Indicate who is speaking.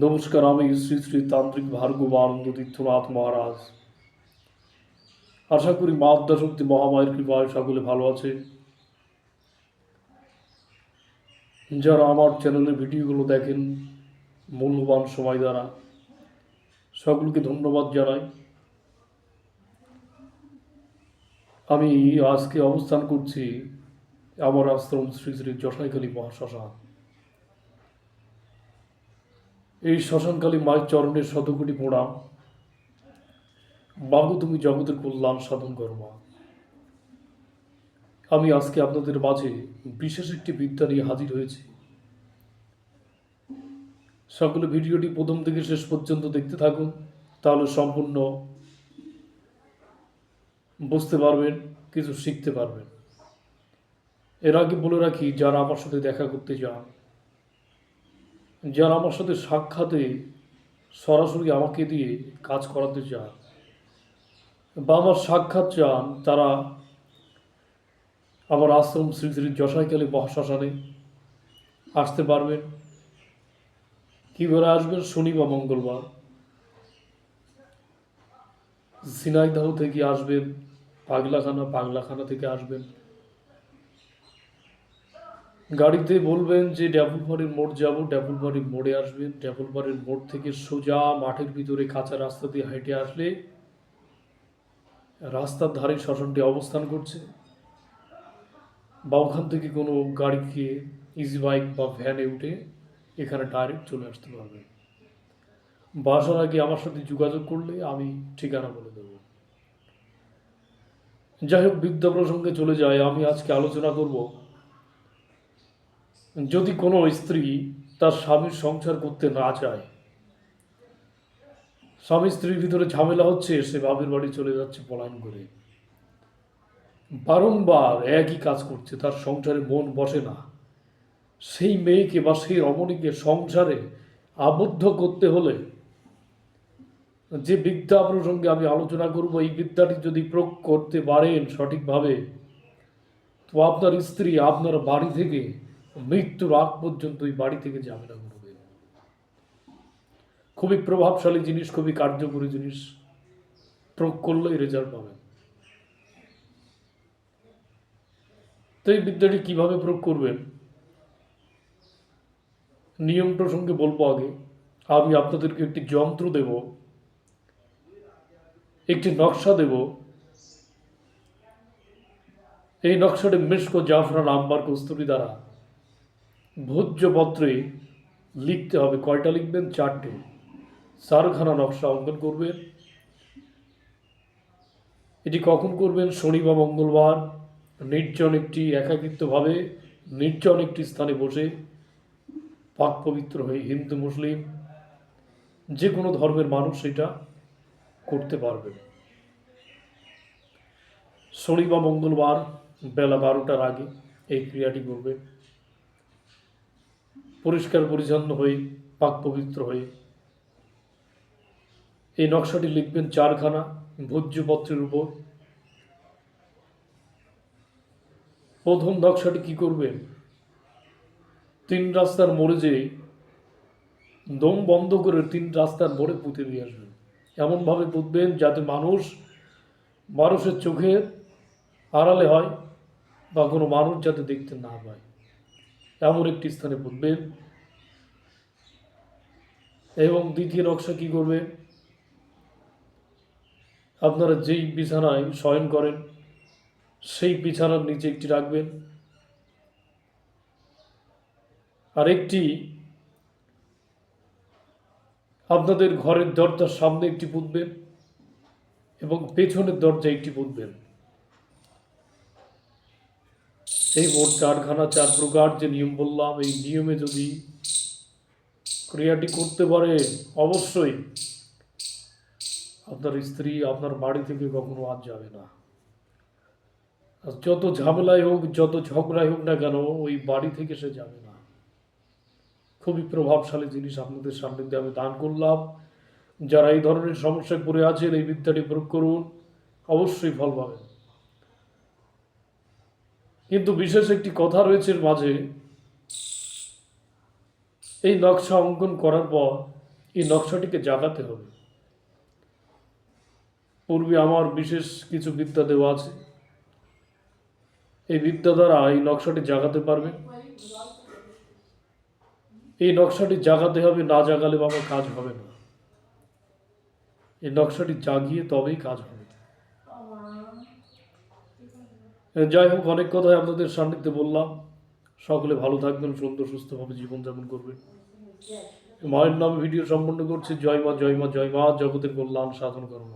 Speaker 1: নমস্কার আমি শ্রী শ্রী তান্ত্রিক ভার্গব আনন্দ তীর্থনাথ মহারাজ আশা করি মা শক্তি মহামায়ের কৃপায় সকলে ভালো আছে। যারা আমার চ্যানেলে ভিডিওগুলো দেখেন, মূল্যবান সময় দ্বারা, সকলকে ধন্যবাদ জানাই। আমি আজকে অবস্থান করছি আমার আশ্রম শ্রী শ্রী যশাইকালী মহাশ্মশান। এই শ্মশানকালী মায়ের চরণের শতকোটি প্রণাম। মাগো তুমি জগতের কল্যাণ সাধন করো মা। আমি আজকে আপনাদের মাঝে বিশেষ একটি বিদ্যা নিয়ে হাজির হয়েছি। সকলে ভিডিওটি প্রথম থেকে শেষ পর্যন্ত দেখতে থাকুন, তাহলে সম্পূর্ণ বুঝতে পারবেন, কিছু শিখতে পারবেন। এর আগে বলে রাখি, যারা আমার সাথে দেখা করতে চান যারা আমার সাথে সাক্ষাতে সরাসরি আমাকে দিয়ে কাজ করাতে চান বা আমার সাক্ষাৎ চান, তারা আমার আশ্রম শ্রী শ্রী যশাইকালী মহাশ্মশানে আসতে পারবেন। কীভাবে আসবেন? শনি বা মঙ্গলবার। সিনাইদাহ থেকে আসবেন, পাগলাখানা পাগলাখানা থেকে আসবেন। গাড়িতে বলবেন যে ড্যাবুলবাড়ির মোড় যাব ড্যাবুলবাড়ির মোড়ে আসবেন। ড্যাবুলবাড়ির মোড় থেকে সোজা মাঠের ভিতরে কাঁচা রাস্তা দিয়ে হেঁটে আসলে রাস্তার ধারে শ্মশানটি অবস্থান করছে। বা ওখান থেকে কোনো গাড়িকে ইজি বাইক বা ভ্যানে উঠে এখানে ডাইরেক্ট চলে আসতে পারবে। বাসার আগে আমার সাথে যোগাযোগ করলে আমি ঠিকানা বলে দেবো। যাই হোক, বিদ্যা প্রসঙ্গে চলে যায়। আমি আজকে আলোচনা করব যদি কোনো স্ত্রী তার স্বামীর সংসার করতে না চায়, স্বামী স্ত্রীর ভিতরে ঝামেলা হচ্ছে, সে বাপের বাড়ি চলে যাচ্ছে পলায়ন করে। বারংবার একই কাজ করছে, তার সংসারে মন বসে না। সেই মেয়েকে বা সেই রমণীকে সংসারে আবদ্ধ করতে হলে যে বিদ্যা প্রসঙ্গে আমি আলোচনা করব, এই বিদ্যাটি যদি প্রয়োগ করতে পারেন সঠিকভাবে, তো আপনার স্ত্রী আপনার বাড়ি থেকে মৃত্যুর আগ পর্যন্ত ওই বাড়ি থেকে যাবে না করবে খুবই প্রভাবশালী জিনিস, খুবই কার্যকরী জিনিস। প্রয়োগ করলেই রেজাল্ট পাবেন। তো এই বিদ্যাটি কীভাবে প্রয়োগ করবেন? নিয়ম প্রসঙ্গে বলব আগে। আমি আপনাদেরকে একটি যন্ত্র দেব। একটি নকশা দেব। এই নকশাটি মেশকো জাফরান আম্বার কস্তুরি দ্বারা ভোজ্যপত্রে লিখতে হবে। কয়টা লিখবেন? চারটে। চারখানা নকশা অঙ্কন করবেন। এটি কখন করবেন? শনি বা মঙ্গলবার। নির্জন একটি একাকিত্বভাবে, নির্জন একটি স্থানে বসে পাক পবিত্র হয়ে হিন্দু, মুসলিম, যে কোনো ধর্মের মানুষ সেটা করতে পারবে শনি বা মঙ্গলবার বেলা বারোটার আগে এই ক্রিয়াটি করবে পরিষ্কার পরিচ্ছন্ন হয়ে পাক পবিত্র হয়ে এই নকশাটি লিখবেন চারখানা ভোজ্যপত্রের উপর। প্রথম নকশাটি কি করবেন? তিন রাস্তার মোড়ে যে দম বন্ধ করে তিন রাস্তার মোড়ে পুঁতে দিয়ে আসবেন। এমনভাবে পুঁতবেন যাতে মানুষ, মানুষের চোখের আড়ালে হয় বা কোনো মানুষ যাতে দেখতে না পায়। এমন একটি স্থানে পুঁতবেন এবং দ্বিতীয় নকশা কি করবে? আপনারা যেই বিছানায় শয়ন করেন, সেই বিছানার নিচে একটি রাখবেন। আর একটি আপনাদের ঘরের দরজার সামনে একটি পুঁতবেন এবং পেছনের দরজায় একটি পুঁতবেন। এই মোট চারখানা চার প্রকার যে নিয়ম বললাম, এই নিয়মে যদি ক্রিয়াটি করতে পারেন অবশ্যই আপনার স্ত্রী আপনার বাড়ি থেকে কখনো আজ যাবে না। আর যত ঝামেলাই হোক, যত ঝগড়াই হোক না কেন, ওই বাড়ি থেকে সে যাবে না। খুবই প্রভাবশালী জিনিস আপনাদের সান্নিধ্যে আমি দান করলাম। যারা এই ধরনের সমস্যায় পড়ে আছেন, এই বিদ্যাটি প্রয়োগ করুন। অবশ্যই ফল পাবেন। কিন্তু বিশেষ একটি কথা রয়েছে মাঝে। এই নকশা অঙ্কন করার পর এই নকশাটিকে জাগাতে হবে। পূর্বে আমার বিশেষ কিছু বিদ্যা দেওয়া আছে। এই বিদ্যা দ্বারা এই নকশাটি জাগাতে পারবে। এই নকশাটি জাগাতে হবে, না জাগালে বাবা কাজ হবে না। এই নকশাটি জাগিয়ে তবেই কাজ হবে। যাই হোক, অনেক কথাই আপনাদের সান্নিধ্যে বললাম। সকলে ভালো থাকবেন, সুন্দর, সুস্থভাবে জীবনযাপন করবেন। মায়ের নামে ভিডিও সম্পন্ন করছি। জয় মা জয় মা জয় মা। জগতের কল্যাণ সাধন করো